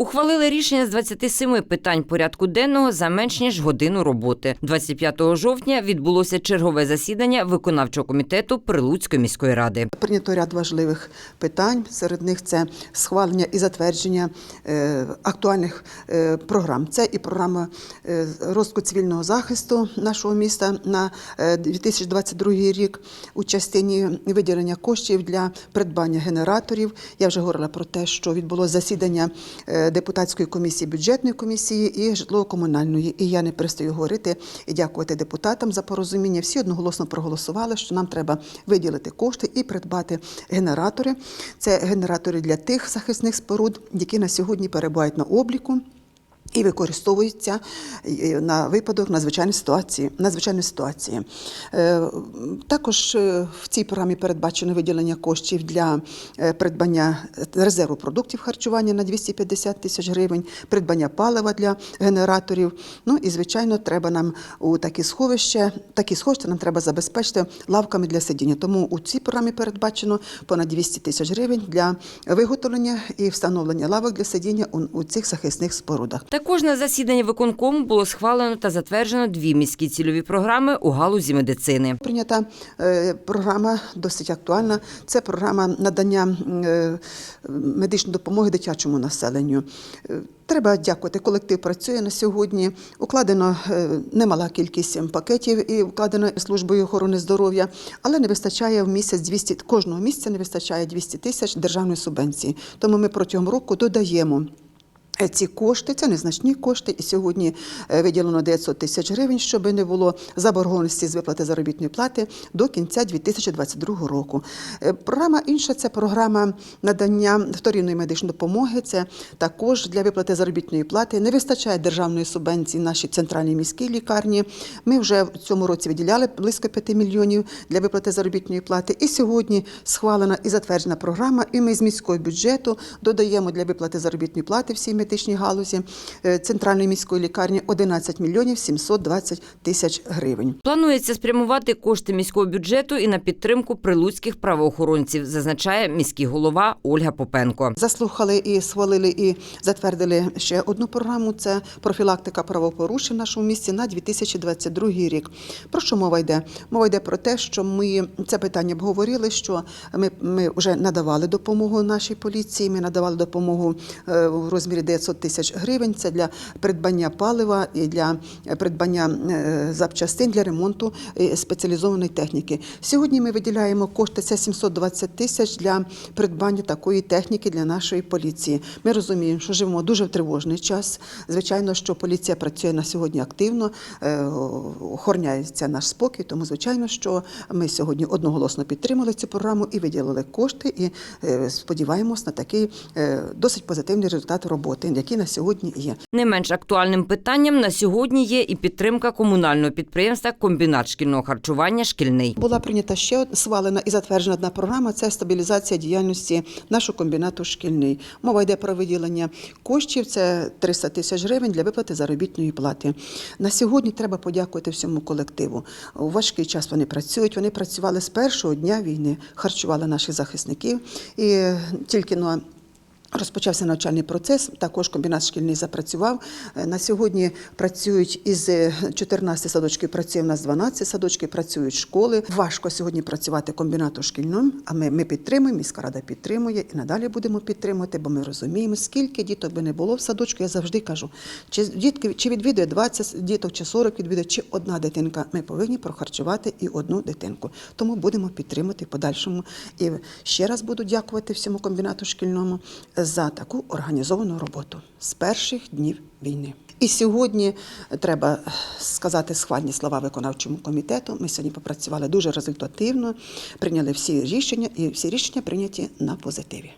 Ухвалили рішення з 27 питань порядку денного за менш ніж годину роботи. 25 жовтня відбулося чергове засідання виконавчого комітету Прилуцької міської ради. Прийнято ряд важливих питань. Серед них це схвалення і затвердження е, актуальних е, програм. Це і програма е, розвитку цивільного захисту нашого міста на е, 2022 рік у частині виділення коштів для придбання генераторів. Я вже говорила про те, що відбулося засідання депутатської комісії, бюджетної комісії і житлово-комунальної. І я не перестаю говорити і дякувати депутатам за порозуміння. Всі одноголосно проголосували, що нам треба виділити кошти і придбати генератори. Це генератори для тих захисних споруд, які на сьогодні перебувають на обліку. І використовуються е, на випадок надзвичайної ситуації. Надзвичайної ситуації. Е, Також е, в цій програмі передбачено виділення коштів для е, придбання резерву продуктів харчування на 250 тисяч гривень, придбання палива для генераторів. Ну і звичайно, треба нам у такі сховища, такі сховища нам треба забезпечити лавками для сидіння. Тому у цій програмі передбачено понад 200 тисяч гривень для виготовлення і встановлення лавок для сидіння у цих захисних спорудах. Також на засіданні виконкому було схвалено та затверджено дві міські цільові програми у галузі медицини. Прийнята е, програма досить актуальна. Це програма надання е, медичної допомоги дитячому населенню. Е, Треба дякувати. Колектив працює на сьогодні. Укладено немала кількість пакетів і вкладено службою охорони здоров'я, але не вистачає в місяць 200, кожного місяця не вистачає 200 тисяч державної субвенції. Тому ми протягом року додаємо. Ці кошти це незначні кошти, і сьогодні е, виділено 900 тисяч гривень, щоб не було заборгованості з виплати заробітної плати до кінця 2022 року. Е, Програма інша це програма надання вторинної медичної допомоги. Це також для виплати заробітної плати. Не вистачає державної субвенції нашій центральній міській лікарні. Ми вже в цьому році виділяли близько 5 мільйонів для виплати заробітної плати. І сьогодні схвалена і затверджена програма. І ми з міського бюджету додаємо для виплати заробітної плати всій медичній галузі е, центральної міської лікарні 11 мільйонів 720 тисяч гривень. Планується спрямувати кошти міського бюджету і на підтримку прилуцьких правоохоронців, зазначає міський голова Ольга Попенко. Заслухали і схвалили і затвердили ще одну програму. Це профілактика правопорушень в нашому місті на 2022 рік. Про що мова йде? Мова йде про те, що ми це питання обговорили. Що ми, ми вже надавали допомогу нашій поліції. Ми надавали допомогу е, в розмірі 900 тисяч гривень. Це для придбання палива і для придбання е, запчастин для ремонту е, спеціалізованої техніки. Сьогодні ми виділяємо кошти. Це 720 тисяч для придбання такої техніки для нашої поліції. Ми розуміємо, що живемо дуже в тривожний час. Звичайно, що поліція працює на сьогодні активно, е, охороняється наш спокій. Тому, звичайно, що ми сьогодні одноголосно підтримали цю програму і виділили кошти. І е, сподіваємось на такий е, досить позитивний результат роботи, який на сьогодні є. Не менш актуальним питанням на сьогодні є і підтримка комунального підприємства комбінат шкільного харчування Шкільний. Була прийнята ще одна схвалена і затверджена одна програма. Це стабілізація діяльності нашого комбінату шкільний. Мова йде про виділення коштів. Це 300 тисяч гривень для виплати заробітної плати. На сьогодні треба подякувати всьому колективу. У важкий час вони працюють. Вони працювали з першого дня війни, харчували наших захисників і тільки на Розпочався навчальний процес. Також комбінат шкільний запрацював. Е, На сьогодні працюють із 14 садочків. Працює в нас 12 садочків, працюють школи. Важко сьогодні працювати комбінату шкільним. А ми, ми підтримуємо. Міська рада підтримує і надалі будемо підтримувати, бо ми розуміємо, скільки діток би не було в садочку. Я завжди кажу, чи дітки чи відвідує 20 діток, чи 40 відвідує, чи одна дитинка. Ми повинні прохарчувати і одну дитинку. Тому будемо підтримати в подальшому. І ще раз буду дякувати всьому комбінату шкільному за таку організовану роботу з перших днів війни. І сьогодні треба сказати схвальні слова виконавчому комітету. Ми сьогодні попрацювали дуже результативно, прийняли всі рішення, і всі рішення прийняті на позитиві.